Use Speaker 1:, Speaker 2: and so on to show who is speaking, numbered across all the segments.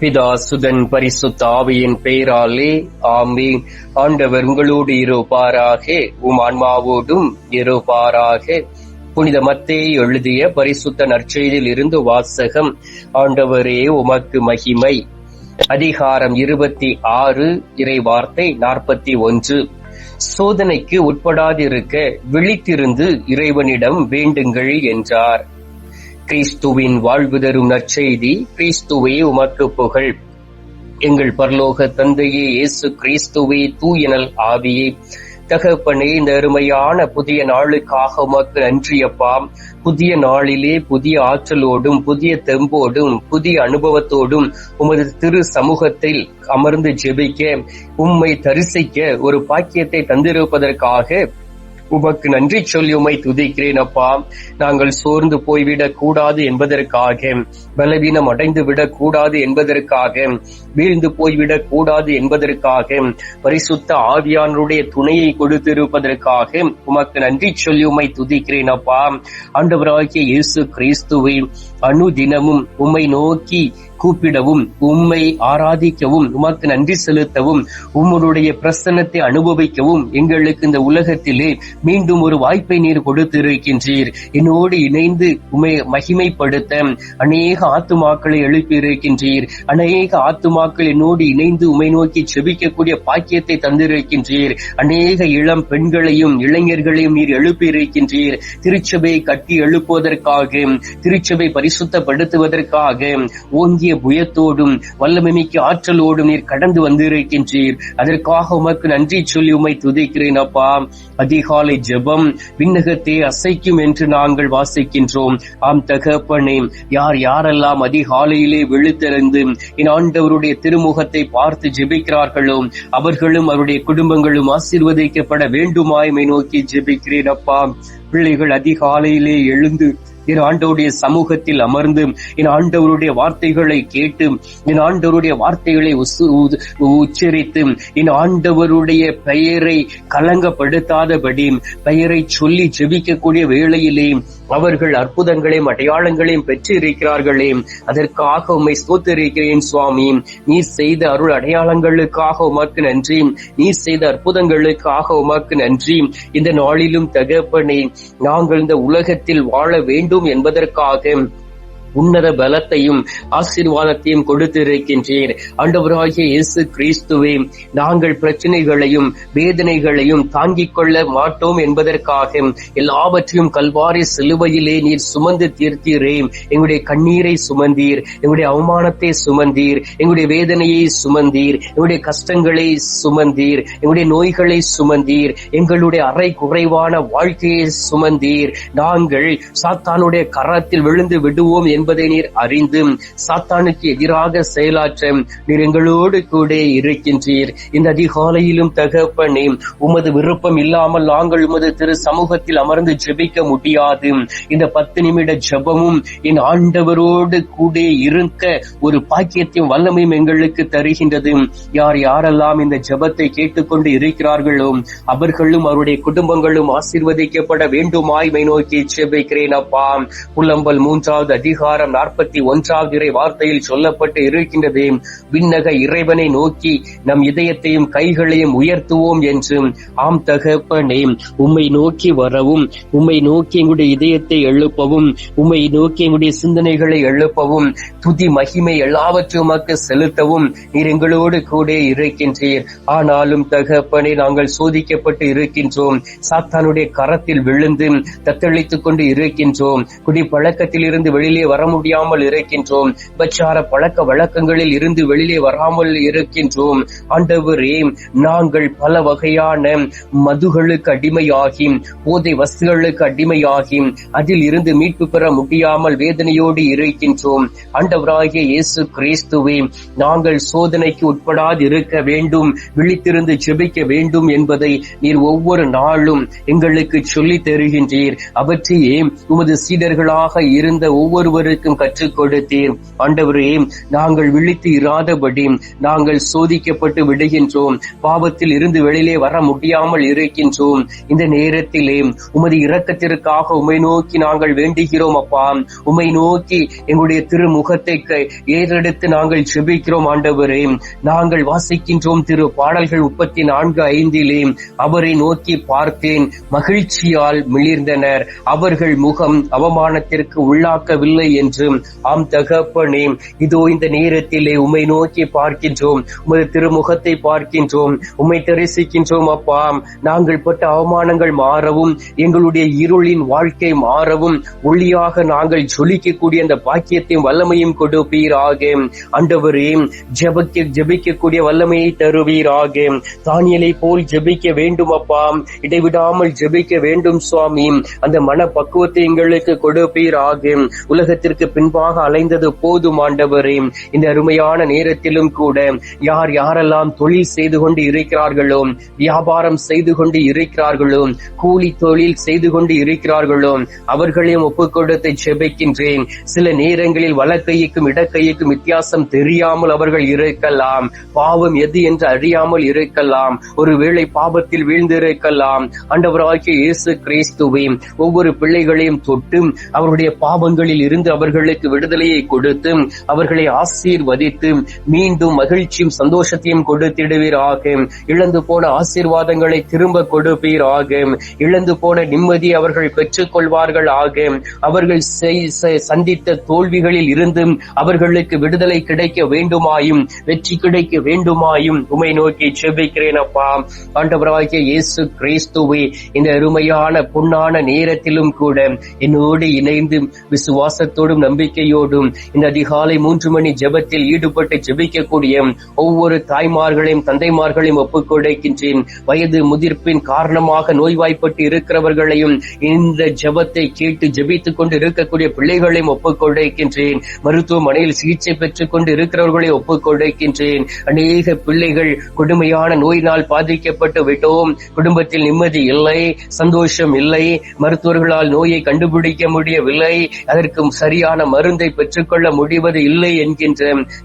Speaker 1: பிதா சுதன் பரிசுத்த ஆவியின் பெயராலே ஆமீன். ஆண்டவர் உங்களோடு இருப்பாராக உம் ஆன்மாவோடும் இருப்பாராக. புனித மத்தே எழுதிய பரிசுத்த நற்செய்தியில் இருந்து வாசகம் ஆண்டவரே உமக்கு மகிமை. அதிகாரம் இருபத்தி ஆறு இறை வார்த்தை நாற்பத்தி ஒன்று. சோதனைக்கு உட்படாதிருக்க விழித்திருந்து இறைவனிடம் வேண்டுங்கள் என்றார். கிறிஸ்துவின் வாழ்வு தரும் நற்செய்தி கிறிஸ்துவே உமக்கு புகழ். எங்கள் பரலோக தந்தையே இயேசு கிறிஸ்துவே தூயனல் ஆவியே. தகப்பனே இந்த அருமையான புதிய நாளுக்காக உமக்கு நன்றியப்பா புதிய நாளிலே புதிய ஆற்றலோடும் புதிய தெம்போடும் புதிய அனுபவத்தோடும் உமது திரு சமூகத்தில் அமர்ந்து ஜெபிக்க உம்மை தரிசிக்க ஒரு பாக்கியத்தை தந்திருப்பதற்காக உமக்கு நன்றி சொல்லி உமை துதிக்கிறேன் அப்பா. நாங்கள் சோர்ந்து போய்விடக் கூடாது என்பதற்காக பலவீனம் அடைந்து விடக் கூடாது என்பதற்காக வீழ்ந்து போய்விடக் கூடாது என்பதற்காக பரிசுத்த ஆவியானருடைய துணையை கொடுத்திருப்பதற்காக உமக்கு நன்றி சொல்லி உமை துதிக்கிறேன் அப்பா. ஆண்டவராகிய இயேசு கிறிஸ்துவை அனுதினமும் உம்மை நோக்கி கூப்பிடவும் உம்மை ஆராதிக்கவும் உமக்கு நன்றி செலுத்தவும் உம்முடைய பிரசன்னத்தை அனுபவிக்கவும் எங்களுக்கு இந்த உலகத்திலே மீண்டும் ஒரு வாய்ப்பை நீர் கொடுத்திருக்கின்றீர். என்னோடு இணைந்து உமை மகிமைப்படுத்த அநேக ஆத்துமாக்களை எழுப்பியிருக்கின்றீர். அநேக ஆத்துமாக்கள் என்னோடு இணைந்து உமை நோக்கி செபிக்கக்கூடிய பாக்கியத்தை தந்திருக்கின்றீர். அநேக இளம் பெண்களையும் இளைஞர்களையும் நீர் எழுப்பியிருக்கின்றீர். திருச்சபையை கட்டி எழுப்புவதற்காக திருச்சபை பரிசுத்தப்படுத்துவதற்காக ஓங்கிய புயத்தோடும் வல்லமைமிக்க ஆற்றலோடும் நீர் கடந்து வந்திருக்கின்றீர். அதற்காக உமக்கு நன்றி சொல்லி உமை துதிக்கிறேன் அப்பா. அதிகாலை ஜெபம் விண்ணகத்தை அசைக்கும் என்று நாங்கள் வாசிக்கின்றோம். ஆம் தகப்பனே யார் யாரெல்லாம் அதிகாலையிலே விழுத்தெறிந்து என் ஆண்டவருடைய திருமுகத்தை பார்த்து ஜெபிக்கிறார்களோ அவர்களும் அவருடைய குடும்பங்களும் ஆசீர்வதிக்கப்பட வேண்டுமாய்மை நோக்கி ஜெபிக்கிறேன் அப்பா. பிள்ளைகள் அதிகாலையிலே எழுந்து என் ஆண்டவருடைய சமூகத்தில் அமர்ந்து என் ஆண்டவருடைய வார்த்தைகளை கேட்டு என் ஆண்டவருடைய வார்த்தைகளை உசு- உ- உச்சரித்து என் ஆண்டவருடைய பெயரை கலங்கப்படுத்தாதபடி பெயரை சொல்லி ஜெபிக்கக்கூடிய வேளையிலே அவர்கள் அற்புதங்களையும் அடையாளங்களையும் பெற்று இருக்கிறார்களே அதற்காக உம்மை ஸ்தோத்திருக்கிறேன் சுவாமி. நீ செய்த அருள் அடையாளங்களுக்காக உமக்கு நன்றி. நீ செய்த அற்புதங்களுக்காக உமக்கு நன்றி. இந்த நாளிலும் தகப்பனே நாங்கள் இந்த உலகத்தில் வாழ வேண்டும் என்பதற்காக உன்னத பலத்தையும் ஆசீர்வாதத்தையும் கொடுத்திருக்கின்றீர். ஆண்டவராகிய இயேசு கிறிஸ்துவே நாங்கள் பிரச்சனைகளையும் வேதனைகளையும் தாங்கிக் கொள்ள மாட்டோம் என்பதற்காக எல்லாவற்றையும் கல்வாரி சிலுவையிலே நீர் சுமந்து தீர்த்தீரே. எங்களுடைய கண்ணீரை சுமந்தீர் எங்களுடைய அவமானத்தை சுமந்தீர் எங்களுடைய வேதனையை சுமந்தீர் எங்களுடைய கஷ்டங்களை சுமந்தீர் எங்களுடைய நோய்களை சுமந்தீர் எங்களுடைய அறை குறைவான வாழ்க்கையை சுமந்தீர். நாங்கள் சாத்தானுடைய கரத்தில் விழுந்து விடுவோம் என்று என்பதை நீர் அறிந்து சாத்தானுக்கு எதிராக செயலாற்ற நீர் எங்களோடு கூட இருக்கின்றீர். இந்த அதிகாலையிலும் தகப்பனே உமது விருப்பம் இல்லாமல் நாங்கள் உமது திரு சமூகத்தில் அமர்ந்து ஜெபிக்க முடியாது. இந்த பத்து நிமிட ஜபமும் என் ஆண்டவரோடு கூட இருக்க ஒரு பாக்கியத்தையும் வல்லமையும் எங்களுக்கு தருகின்றது. யார் யாரெல்லாம் இந்த ஜெபத்தை கேட்டுக்கொண்டு இருக்கிறார்களோ அவர்களும் அவருடைய குடும்பங்களும் ஆசீர்வதிக்கப்பட வேண்டுமாய் நோக்கி ஜெபிக்கிறேன் அப்பா. புலம்பல் மூன்றாவது அதிகாரம் அதிகாரம் நாற்பத்தி ஒன்றாவது இறை வார்த்தையில் சொல்லப்பட்டு இருக்கின்றது. விண்ணக இறைவனை நோக்கி நம் இதயத்தையும் கைகளையும் உயர்த்துவோம் என்று ஆம் தகப்பனே உம்மை நோக்கி வரவும் உம்மை நோக்கி எங்களுடைய இதயத்தை எழுப்பவும் உம்மை நோக்கி எங்களுடைய சிந்தனைகளை எழுப்பவும் துதி மகிமை எல்லாவற்றுமக்கு செலுத்தவும் நீர் எங்களோடு கூட இருக்கின்றீர். ஆனாலும் தகப்பனை நாங்கள் சோதிக்கப்பட்டு இருக்கின்றோம். சாத்தானுடைய கரத்தில் விழுந்து தத்தளித்துக் கொண்டு இருக்கின்றோம். குடி பழக்கத்தில் இருந்து வெளியிலே வர வர முடியாமல் இருக்கின்றோம். பச்சார பழக்க வழக்கங்களில் இருந்து வெளியே வராமல் இருக்கின்றோம். ஆண்டவரே நாங்கள் பல வகையான மதுகளுக்கு அடிமையாகி போதை வஸ்துகளுக்கு அடிமையாகி அதில் இருந்து மீட்பு பெற முடியாமல் வேதனையோடு இருக்கின்றோம். ஆண்டவராகிய இயேசு கிறிஸ்துவே நாங்கள் சோதனைக்கு உட்படாது இருக்க வேண்டும் விழித்திருந்து ஜெபிக்க வேண்டும் என்பதை நீர் ஒவ்வொரு நாளும் எங்களுக்கு சொல்லி தருகின்றீர். அவற்றையே உமது சீடர்களாக இருந்த ஒவ்வொருவர் அனைவருக்கும் கற்றுக் கொடுத்தீர் ஆண்டவரே நாங்கள் விழித்து இராதபடி நாங்கள் சோதிக்கப்பட்டு விடுகின்றோம். பாவத்தில் இருந்து வெளியிலே வர முடியாமல் இருக்கின்றோம். இந்த நேரத்திலே உமது இரக்கத்திற்காக உமை நோக்கி நாங்கள் வேண்டுகிறோம் அப்பா. உமை நோக்கி எங்களுடைய திருமுகத்தை ஏறெடுத்து நாங்கள் செபிக்கிறோம் ஆண்டவரே. நாங்கள் வாசிக்கின்றோம் திரு பாடல்கள் முப்பத்தி நான்கு ஐந்திலே. அவரை நோக்கி பார்த்தேன். மகிழ்ச்சியால் மிளிர்ந்தனர். அவர்கள் முகம் அவமானத்திற்கு உள்ளாக்கவில்லை என்று ஆம் தகப்பனே இதோ இந்த நேரத்திலே உம்மை நோக்கி பார்க்கின்றோம் உமது திருமுகத்தை பார்க்கின்றோம் உமை தரிசிக்கின்றோம் அப்பா. நாங்கள் பட்ட அவமானங்கள் மாறவும் எங்களுடைய இருளின் வாழ்க்கை மாறவும் ஒளியாக நாங்கள் ஜொலிக்கக்கூடிய அந்த பாக்கியத்தையும் வல்லமையும் கொடுப்பீராக. அண்டவரே ஜெபிக்க ஜெபிக்கக்கூடிய வல்லமையை தருவீராக. தானியலை போல் ஜெபிக்க வேண்டும் அப்பா. இடைவிடாமல் ஜெபிக்க வேண்டும் சுவாமி. அந்த மன பக்குவத்தை எங்களுக்கு கொடுப்பீராக. நேரத்திற்கு பின்பாக அலைந்தது போதும் ஆண்டவரே. இந்த அருமையான நேரத்திலும் கூட யார் யாரெல்லாம் தொழில் செய்து கொண்டு இருக்கிறார்களோ வியாபாரம் செய்து கொண்டு இருக்கிறார்களோ கூலி தொழில் செய்து கொண்டு இருக்கிறார்களோ அவர்களையும் ஒப்புக்கொடுத்து செபிக்கின்றேன் சில நேரங்களில் வலக்கையுக்கும் இடக்கைக்கும் வித்தியாசம் தெரியாமல் அவர்கள் இருக்கலாம். பாவம் எது என்று அறியாமல் இருக்கலாம். ஒருவேளை பாவத்தில் வீழ்ந்திருக்கலாம். ஆண்டவராகிய இயேசு கிறிஸ்துவே ஒவ்வொரு பிள்ளைகளையும் தொட்டு அவருடைய பாவங்களில் இருந்து அவர்களுக்கு விடுதலையை கொடுத்து அவர்களை ஆசீர்வதித்து மீண்டும் மகிழ்ச்சியும் சந்தோஷத்தையும் கொடுத்திடுவீராக. இழந்து போன ஆசீர்வாதங்களை திரும்ப கொடுப்பீராக. இழந்து போன நிம்மதி அவர்கள் பெற்றுக் கொள்வார்கள் ஆக. அவர்கள் சந்தித்த தோல்விகளில் இருந்தும் அவர்களுக்கு விடுதலை கிடைக்க வேண்டுமாயும் வெற்றி கிடைக்க வேண்டுமாயும் உமை நோக்கி செபிக்கிறேன் அப்பா. ஆண்டவராகிய இயேசு கிறிஸ்துவை இந்த அருமையான பொன்னான நேரத்திலும் கூட என்னோடு இணைந்து விசுவாசத்தோடு விசுவாசத்தோடும் நம்பிக்கையோடும் இந்த அதிகாலை மூன்று மணி ஜெபத்தில் ஈடுபட்டு ஜெபிக்கக்கூடிய ஒவ்வொரு தாய்மார்களையும் தந்தைமார்களையும் ஒப்புக்கொடைக்கின்றேன். வயது முதிர்ப்பின் காரணமாக நோய்வாய்ப்பட்டு இருக்கிறவர்களையும் இந்த ஜெபத்தை கேட்டு ஜெபித்துக் கொண்டு இருக்கக்கூடிய பிள்ளைகளையும் ஒப்புக்கொடைக்கின்றேன். மருத்துவமனையில் சிகிச்சை பெற்றுக் கொண்டு இருக்கிறவர்களை ஒப்புக்கொடைக்கின்றேன். அநேக பிள்ளைகள் கொடுமையான நோயினால் பாதிக்கப்பட்டு விட்டோம். குடும்பத்தில் நிம்மதி இல்லை சந்தோஷம் இல்லை மருத்துவர்களால் நோயை கண்டுபிடிக்க முடியவில்லை. அதற்கும் சரி சரியான மருந்தை பெற்றுக்கொள்ள முடிவது இல்லை என்கின்ற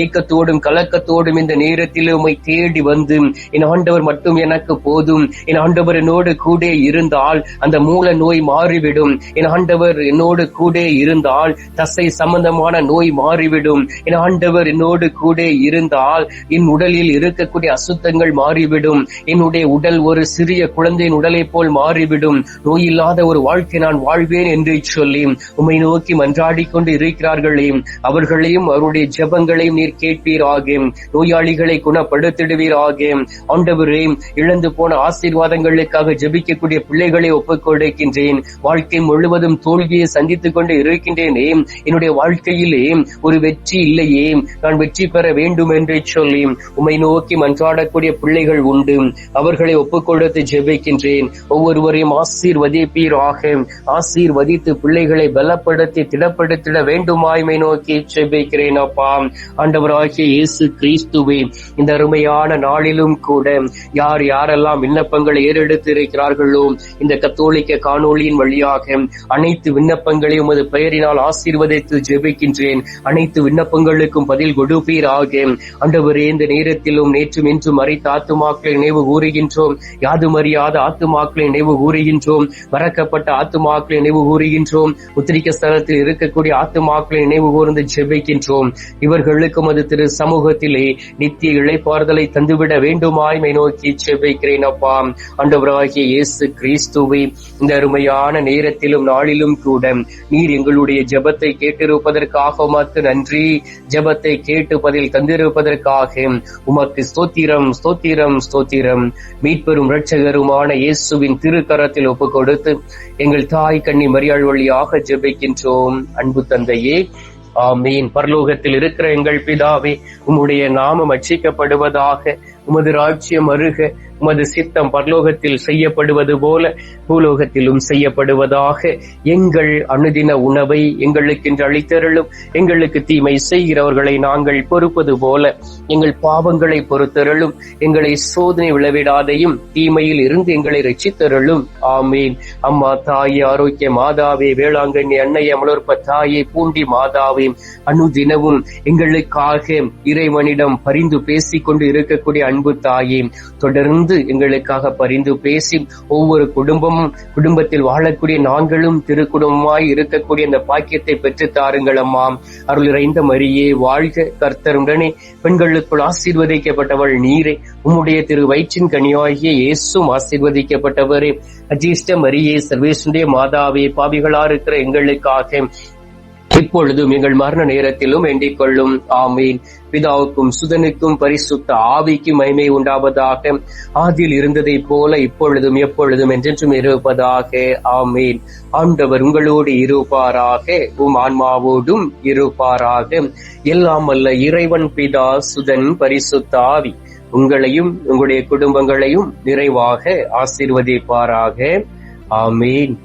Speaker 1: ஏக்கத்தோடும் கலக்கத்தோடும் இந்த நேரத்தில் உமை தேடி வந்து என் ஆண்டவர் மட்டும் எனக்கு போதும். என் ஆண்டவர் என்னோடு கூட இருந்தால் அந்த மூல நோய் மாறிவிடும். என் ஆண்டவர் என்னோடு கூட இருந்தால் தசை சம்பந்தமான நோய் மாறிவிடும். என் ஆண்டவர் என்னோடு கூட இருந்தால் என் உடலில் இருக்கக்கூடிய அசுத்தங்கள் மாறிவிடும். என்னுடைய உடல் ஒரு சிறிய குழந்தையின் உடலை போல் மாறிவிடும். நோய் இல்லாத ஒரு வாழ்க்கை நான் வாழ்வேன் என்று சொல்லி உமை நோக்கி மன்றாடி கொண்டு இருக்கிறார்களே அவர்களையும் அவருடைய ஜபங்களையும் நீர் கேட்பீராக. நோயாளிகளை குணப்படுத்திடுவீராக. ஆண்டவரே இழந்து போன ஆசீர்வாதங்களுக்காக ஜபிக்கக்கூடிய பிள்ளைகளை ஒப்புக்கொடுக்கின்றேன். வாழ்க்கை முழுவதும் தோல்வியை சந்தித்துக் கொண்டு இருக்கின்றேனே. என்னுடைய வாழ்க்கையிலே ஒரு வெற்றி இல்லையே. நான் வெற்றி பெற வேண்டும் என்று சொல்லி உமை நோக்கி மன்றாடக்கூடிய பிள்ளைகள் உண்டு. அவர்களை ஒப்புக்கொடுத்து ஜெபிக்கின்றேன். ஒவ்வொருவரையும் ஆசீர்வதிப்பீராக. ஆசீர்வதித்து பிள்ளைகளை பலப்படுத்தி திடப்படுத்திட வேண்டுமாய்மை நோக்கி செபிக்கிறேன் அப்பா. ஆண்டவராகிய இயேசு கிறிஸ்துவே இந்த அருமையான நாளிலும் கூட யார் யாரெல்லாம் விண்ணப்பங்களை ஏறெடுத்து இருக்கிறார்களோ இந்த கத்தோலிக்க காணொளியின் வழியாக அனைத்து விண்ணப்பங்களையும் உமது பெயரினால் ஆசீர்வதித்து ஜெபிக்கின்றேன். அனைத்து விண்ணப்பங்களுக்கும் பதில் கொடுப்பீராக. ஆண்டவரே இந்த நேரத்திலும் நேற்றும் இன்றும் மறைத்த ஆத்துமாக்களை நினைவு கூறுகின்றோம். யாதும் அறியாத ஆத்துமாக்களை நினைவு கூறுகின்றோம். மறக்கப்பட்ட ஆத்துமாக்களை நினைவு கூறுகின்றோம். உத்திரிக்க ஸ்தலத்தில் இருக்கக்கூடிய ஆத்துமாக்களை நினைவு கூர்ந்து ஜெபிக்கின்றோம் இவர்களுக்கும் அது திரு சமூகத்திலே நித்திய இழைப்பாறுதலை தந்துவிட வேண்டுமாய்மை நோக்கி ஜெபிக்கிறேன் அப்பா. அண்டவராகிய இயேசு கிறிஸ்துவை இந்த அருமையான நேரத்திலும் நாளிலும் கூட நீர் எங்களுடைய ஜெபத்தை கேட்டிருப்பதற்காக உமக்கு நன்றி. ஜெபத்தை கேட்டு பதில் தந்திருப்பதற்காக உமக்கு ஸ்தோத்திரம் ஸ்தோத்திரம் ஸ்தோத்திரம். மீட்பெரும் இரட்சகருமான இயேசுவின் திருக்கரத்தில் ஒப்புக் கொடுத்து எங்கள் தாய் கண்ணி மரியாள் வழியாக ஜெபிக்கின்றோம். அன்பு தந்தையே ஆமீன். பரலோகத்தில் இருக்கிற எங்கள் பிதாவே உம்முடைய நாமம் அச்சிக்கப்படுவதாக உமது ராஜ்யம் அருக உமது சித்தம் பரலோகத்தில் செய்யப்படுவது போல பூலோகத்திலும் செய்யப்படுவதாக. எங்கள் அனுதின உணவை எங்களுக்கு என்று அளித்தருளும். எங்களுக்கு தீமை செய்கிறவர்களை நாங்கள் பொறுப்பது போல எங்கள் பாவங்களை பொறுத்தருளும். எங்களை சோதனை விளைவிடாதையும் தீமையில் இருந்து எங்களை ரசித்தருளும் ஆமீன். அம்மா தாயே ஆரோக்கிய மாதாவே வேளாங்கண்ணி அன்னை அமலோற்ப தாயே பூண்டி மாதாவே அனுதினமும் எங்களுக்காக இறைவனிடம் பரிந்து பேசிக் கொண்டு இருக்கக்கூடிய அன்பு தாயே தொடர்ந்து எங்களுக்காக பரிந்து பேசி ஒவ்வொரு குடும்பமும் குடும்பத்தில் வாழக்கூடிய நாங்களும் திரு குடும்பமாய் இருக்கக்கூடிய அந்த பாக்கியத்தை பெற்று தாருங்கள் அம்மா. அருள் இறைந்த மரியே வாழ்க கர்த்தருடனே. பெண்களுக்குள் ஆசீர்வதிக்கப்பட்டவள் நீரே. உம்முடைய திரு வயிற்றின் கனியாகிய இயேசும் ஆசீர்வதிக்கப்பட்டவரே. அஜீஷ்ட மரியே சர்வேசுடைய மாதாவே பாவிகளா இருக்கிற எங்களுக்காக இப்பொழுதும் எங்கள் மரண நேரத்திலும் வேண்டிக் கொள்ளும் ஆமீன். பிதாவுக்கும் சுதனுக்கும் பரிசுத்த ஆவிக்கும் மைமை உண்டாவதாக. ஆதியில் இருந்ததை போல இப்பொழுதும் எப்பொழுதும் என்றென்றும் இருப்பதாக. ஆமீன். ஆண்டவர் உங்களோடு இருப்பாராக. உம் ஆன்மாவோடும் இருப்பாராக. எல்லாம் அல்ல இறைவன் பிதா சுதன் பரிசுத்த ஆவி. உங்களையும் உங்களுடைய குடும்பங்களையும் நிறைவாக ஆசீர்வதிப்பாராக. ஆமீன்.